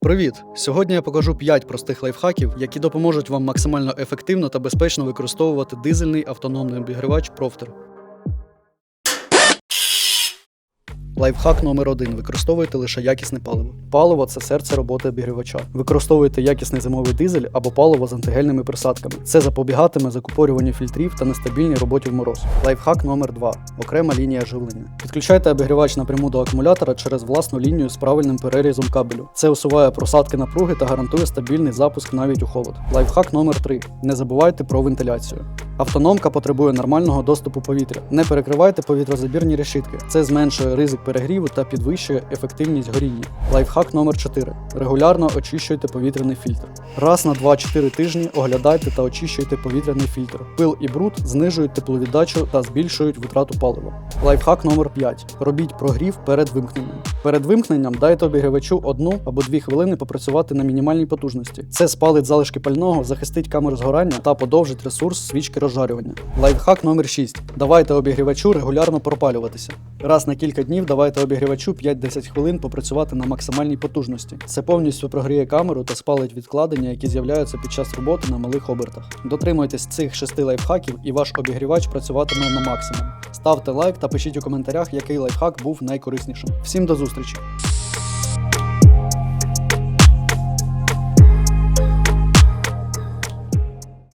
Привіт! Сьогодні я покажу 5 простих лайфхаків, які допоможуть вам максимально ефективно та безпечно використовувати дизельний автономний обігрівач Профтер. Лайфхак номер 1 Використовуйте лише якісне паливо. Паливо це серце роботи обігрівача. Використовуйте якісний зимовий дизель або паливо з антигельними присадками. Це запобігатиме закупорюванню фільтрів та нестабільній роботі в мороз. Лайфхак номер 2 Окрема лінія живлення. Підключайте обігрівач напряму до акумулятора через власну лінію з правильним перерізом кабелю. Це усуває просадки напруги та гарантує стабільний запуск навіть у холод. Лайфхак номер 3 Не забувайте про вентиляцію. Автономка потребує нормального доступу повітря. Не перекривайте повітрозабірні решітки. Це зменшує ризик перегріву та підвищує ефективність горіння. Лайфхак номер 4 Регулярно очищуйте повітряний фільтр. Раз на 2-4 тижні оглядайте та очищуйте повітряний фільтр. Пил і бруд знижують тепловіддачу та збільшують витрату палива. Лайфхак номер 5 Робіть прогрів перед вимкненням. Перед вимкненням дайте обігрівачу одну або дві хвилини попрацювати на мінімальній потужності. Це спалить залишки пального, захистить камеру згорання та подовжить ресурс свічки розжарювання. Лайфхак номер 6 Давайте обігрівачу регулярно пропалюватися. Раз на кілька днів давайте обігрівачу 5-10 хвилин попрацювати на максимальній потужності. Це повністю прогріє камеру та спалить відкладення, які з'являються під час роботи на малих обертах. Дотримуйтесь цих шести лайфхаків, і ваш обігрівач працюватиме на максимум. Ставте лайк та пишіть у коментарях, який лайфхак був найкориснішим. Всім до зустрічі!